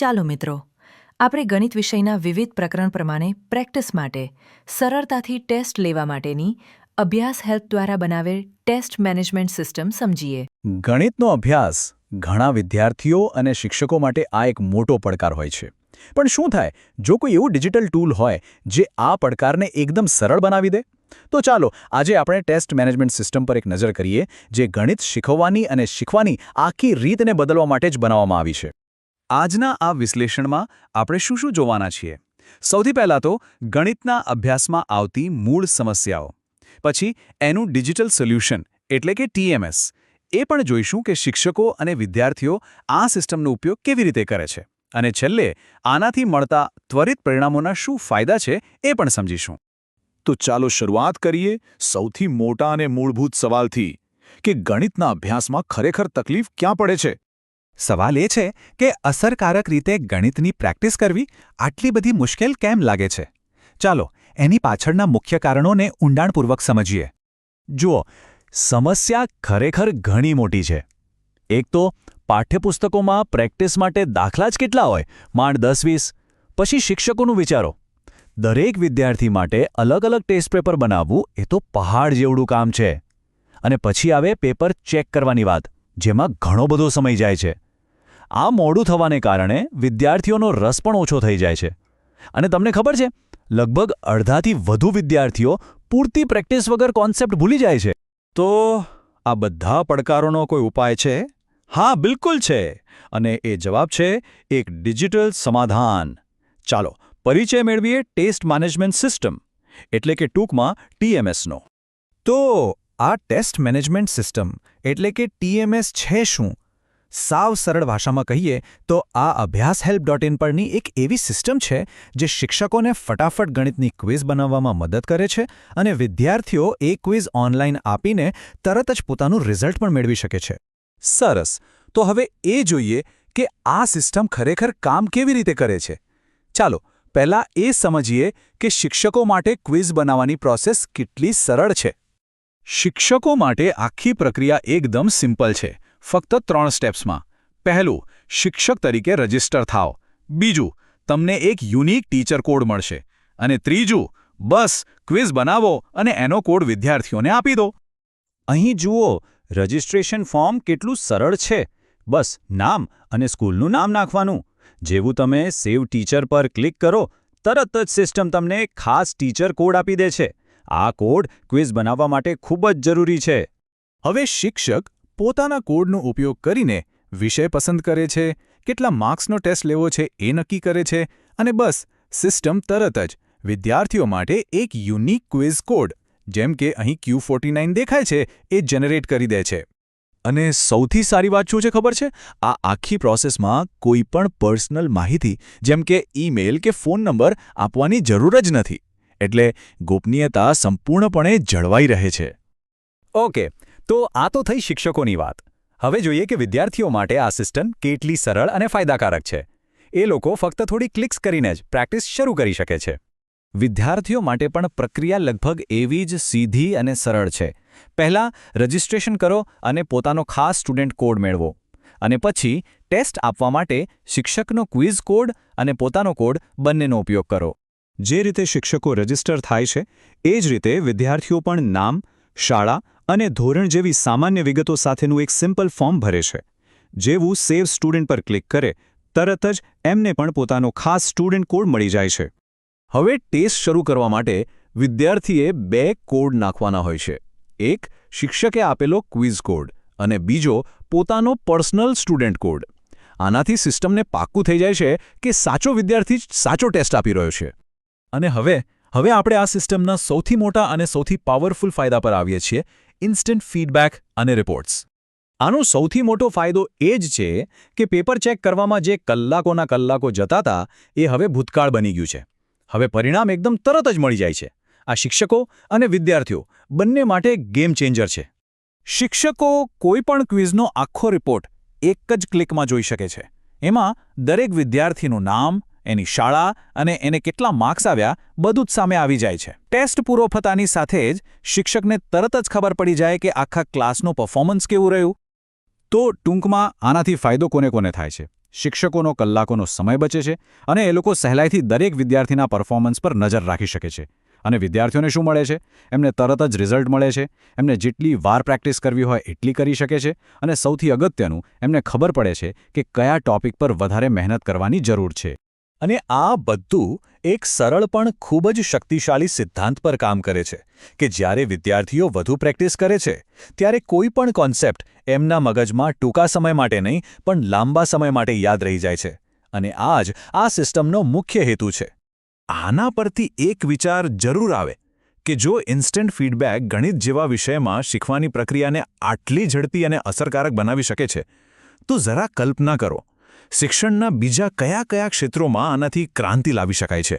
ચાલો મિત્રો, આપણે ગણિત વિષયના વિવિધ પ્રકરણ પ્રમાણે પ્રેક્ટિસ માટે સરળતાથી ટેસ્ટ લેવા માટેની અભ્યાસ હેલ્પ દ્વારા બનાવેલ ટેસ્ટ મેનેજમેન્ટ સિસ્ટમ સમજીએ. ગણિતનો અભ્યાસ ઘણા વિદ્યાર્થીઓ અને શિક્ષકો માટે આ એક મોટો પડકાર હોય છે. પણ શું થાય, જો કોઈ એવું ડિજિટલ ટૂલ હોય જે આ પડકારને એકદમ સરળ બનાવી દે? તો ચાલો, આજે આપણે ટેસ્ટ મેનેજમેન્ટ સિસ્ટમ પર એક નજર કરીએ, જે ગણિત શીખવવાની અને શીખવાની આખી રીતને બદલવા માટે જ બનાવવામાં આવી છે. આજના આ વિશ્લેષણમાં આપણે શું શું જોવાના છીએ? સૌથી પહેલાં તો ગણિતના અભ્યાસમાં આવતી મૂળ સમસ્યાઓ. પછી એનું ડિજિટલ સોલ્યુશન એટલે કે ટીએમએસ એ પણ જોઈશું કે શિક્ષકો અને વિદ્યાર્થીઓ આ સિસ્ટમનો ઉપયોગ કેવી રીતે કરે છે. અને છેલ્લે આનાથી મળતા ત્વરિત પરિણામોના શું ફાયદા છે એ પણ સમજીશું. તો ચાલો શરૂઆત કરીએ સૌથી મોટા અને મૂળભૂત સવાલથી કે ગણિતના અભ્યાસમાં ખરેખર તકલીફ ક્યાં પડે છે? સવાલ એ છે કે અસરકારક રીતે ગણિતની પ્રેક્ટિસ કરવી આટલી બધી મુશ્કેલ કેમ લાગે છે? ચાલો, એની પાછળના મુખ્ય કારણોને ઊંડાણપૂર્વક સમજીએ. જુઓ, સમસ્યા ખરેખર ઘણી મોટી છે. એક તો, પાઠ્યપુસ્તકોમાં પ્રેક્ટિસ માટે દાખલા જ કેટલા હોય? માંડ દસ વીસ. પછી શિક્ષકોનું વિચારો. દરેક વિદ્યાર્થી માટે અલગ અલગ ટેસ્ટ પેપર બનાવવું એ તો પહાડ જેવડું કામ છે. અને પછી આવે પેપર ચેક કરવાની વાત, જેમાં ઘણો બધો સમય જાય છે. આ મોડું થવાને કારણે વિદ્યાર્થીઓનો રસ પણ ઓછો થઈ જાય છે. અને તમને ખબર છે, લગભગ અડધાથી વધુ વિદ્યાર્થીઓ પૂરતી પ્રેક્ટિસ વગર કોન્સેપ્ટ ભૂલી જાય છે. તો આ બધા પડકારોનો કોઈ ઉપાય છે? હા, બિલકુલ છે. અને એ જવાબ છે, એક ડિજિટલ સમાધાન. ચાલો, પરિચય મેળવીએ ટેસ્ટ મેનેજમેન્ટ સિસ્ટમ, એટલે કે ટૂંકમાં ટીએમએસનો તો આ ટેસ્ટ મેનેજમેન્ટ સિસ્ટમ, એટલે કે ટીએમએસ છે શું? સાવ સરળ ભાષામાં કહીએ તો આ અભ્યાસ હેલ્પ ડોટ ઇન પરની એક એવી સિસ્ટમ છે જે શિક્ષકોને ફટાફટ ગણિતની ક્વિઝ બનાવવામાં મદદ કરે છે અને વિદ્યાર્થીઓ એ ક્વિઝ ઓનલાઈન આપીને તરત જ પોતાનું રિઝલ્ટ પણ મેળવી શકે છે. સરસ. તો હવે એ જોઈએ કે આ સિસ્ટમ ખરેખર કામ કેવી રીતે કરે છે. ચાલો, પહેલાં એ સમજીએ કે શિક્ષકો માટે ક્વિઝ બનાવવાની પ્રોસેસ કેટલી સરળ છે. શિક્ષકો માટે આખી પ્રક્રિયા એકદમ સિમ્પલ છે. ફક્ત ત્રણ સ્ટેપ્સમાં. પહેલું, શિક્ષક તરીકે રજિસ્ટર થાઓ. બીજું, તમને એક યુનિક ટીચર કોડ મળશે. અને ત્રીજું, બસ, ક્વિઝ બનાવો અને એનો કોડ વિદ્યાર્થીઓને આપી દો. અહીં જુઓ, રજિસ્ટ્રેશન ફોર્મ કેટલું સરળ છે. બસ, નામ અને સ્કૂલનું નામ નાખવાનું. જેવું તમે સેવ ટીચર પર ક્લિક કરો, તરત જ સિસ્ટમ તમને ખાસ ટીચર કોડ આપી દે છે. આ કોડ ક્વિઝ બનાવવા માટે ખૂબ જ જરૂરી છે. હવે શિક્ષક પોતાના કોડનો ઉપયોગ કરીને વિષય પસંદ કરે છે, કેટલા માર્ક્સનો ટેસ્ટ લેવો છે એ નક્કી કરે છે, અને બસ, સિસ્ટમ તરત જ વિદ્યાર્થીઓ માટે એક યુનિક ક્વિઝ કોડ, જેમ કે અહીં ક્યુ ફોર્ટી દેખાય છે, એ જનરેટ કરી દે છે. અને સૌથી સારી વાત શું છે ખબર છે? આ આખી પ્રોસેસમાં કોઈ પણ પર્સનલ માહિતી, જેમ કે ઈમેલ કે ફોન નંબર આપવાની જરૂર જ નથી. એટલે ગોપનીયતા સંપૂર્ણપણે જળવાઈ રહે છે. ઓકે તો આ તો થઈ શિક્ષકોની વાત. હવે જોઈએ કે વિદ્યાર્થીઓ માટે આ સિસ્ટમ કેટલી સરળ અને ફાયદાકારક છે. એ લોકો ફક્ત થોડી ક્લિક્સ કરીને જ પ્રેક્ટિસ શરૂ કરી શકે છે. વિદ્યાર્થીઓ માટે પણ પ્રક્રિયા લગભગ એવી જ સીધી અને સરળ છે. પહેલાં રજિસ્ટ્રેશન કરો અને પોતાનો ખાસ સ્ટુડન્ટ કોડ મેળવો. અને પછી ટેસ્ટ આપવા માટે શિક્ષકનો ક્વિઝ કોડ અને પોતાનો કોડ બંનેનો ઉપયોગ કરો. જે રીતે શિક્ષકો રજિસ્ટર થાય છે, એ જ રીતે વિદ્યાર્થીઓ પણ નામ શાળા અને ધોરણ જેવી સામાન્ય વિગતો સાથેનું એક સિમ્પલ ફોર્મ ભરે છે, જેવું સેવ સ્ટુડન્ટ પર ક્લિક કરે, તરત જ એમને પણ પોતાનો ખાસ સ્ટુડન્ટ કોડ મળી જાય છે. હવે ટેસ્ટ શરૂ કરવા માટે વિદ્યાર્થીએ બે કોડ નાખવાના હોય છે. એક, શિક્ષકે આપેલો ક્વિઝ કોડ અને બીજો, પોતાનો પર્સનલ સ્ટુડન્ટ કોડ. આનાથી સિસ્ટમને પાક્કું થઈ જાય છે કે સાચો વિદ્યાર્થી જ સાચો ટેસ્ટ આપી રહ્યો છે. અને હવે હવે આપણે આ સિસ્ટમના સૌથી મોટા અને સૌથી પાવરફુલ ફાયદા પર આવીએ છીએ, ઇન્સ્ટન્ટ ફીડબેક અને રિપોર્ટ્સ. આનો સૌથી મોટો ફાયદો એ જ છે કે પેપર ચેક કરવામાં જે કલાકોના કલાકો જતા હતા, એ હવે ભૂતકાળ બની ગયું છે. હવે પરિણામ એકદમ તરત જ મળી જાય છે. આ શિક્ષકો અને વિદ્યાર્થીઓ બંને માટે ગેમ ચેન્જર છે. શિક્ષકો કોઈપણ ક્વિઝનો આખો રિપોર્ટ એક જ ક્લિકમાં જોઈ શકે છે. એમાં દરેક વિદ્યાર્થીનું નામ એની શાળા અને એને કેટલા માર્ક્સ આવ્યા, બધું જ સામે આવી જાય છે. ટેસ્ટ પૂરો થતાની સાથે જ શિક્ષકને તરત જ ખબર પડી જાય કે આખા ક્લાસનું પરફોર્મન્સ કેવું રહ્યું. તો ટૂંકમાં આનાથી ફાયદો કોને કોને થાય છે? શિક્ષકોનો, કલાકોનો સમય બચે છે અને એ લોકો સહેલાઈથી દરેક વિદ્યાર્થીના પરફોર્મન્સ પર નજર રાખી શકે છે. અને વિદ્યાર્થીઓને શું મળે છે? એમને તરત જ રિઝલ્ટ મળે છે. એમને જેટલી વાર પ્રેક્ટિસ કરવી હોય એટલી કરી શકે છે. અને સૌથી અગત્યનું, એમને ખબર પડે છે કે કયા ટોપિક પર વધારે મહેનત કરવાની જરૂર છે. અને આ બધું એક સરળ પણ ખૂબ જ શક્તિશાળી સિદ્ધાંત પર કામ કરે છે કે જ્યારે વિદ્યાર્થીઓ વધુ પ્રેક્ટિસ કરે છે, ત્યારે કોઈ પણ કોન્સેપ્ટ એમના મગજમાં ટૂંકા સમય માટે નહીં, પણ લાંબા સમય માટે યાદ રહી જાય છે. અને આ જ આ સિસ્ટમનો મુખ્ય હેતુ છે. આના પરથી એક વિચાર જરૂર આવે કે જો ઇન્સ્ટન્ટ ફીડબેક ગણિત જેવા વિષયમાં શીખવાની પ્રક્રિયાને આટલી ઝડપી અને અસરકારક બનાવી શકે છે, તો જરા કલ્પના કરો. શિક્ષણના બીજા કયા કયા ક્ષેત્રોમાં આનાથી ક્રાંતિ લાવી શકાય છે?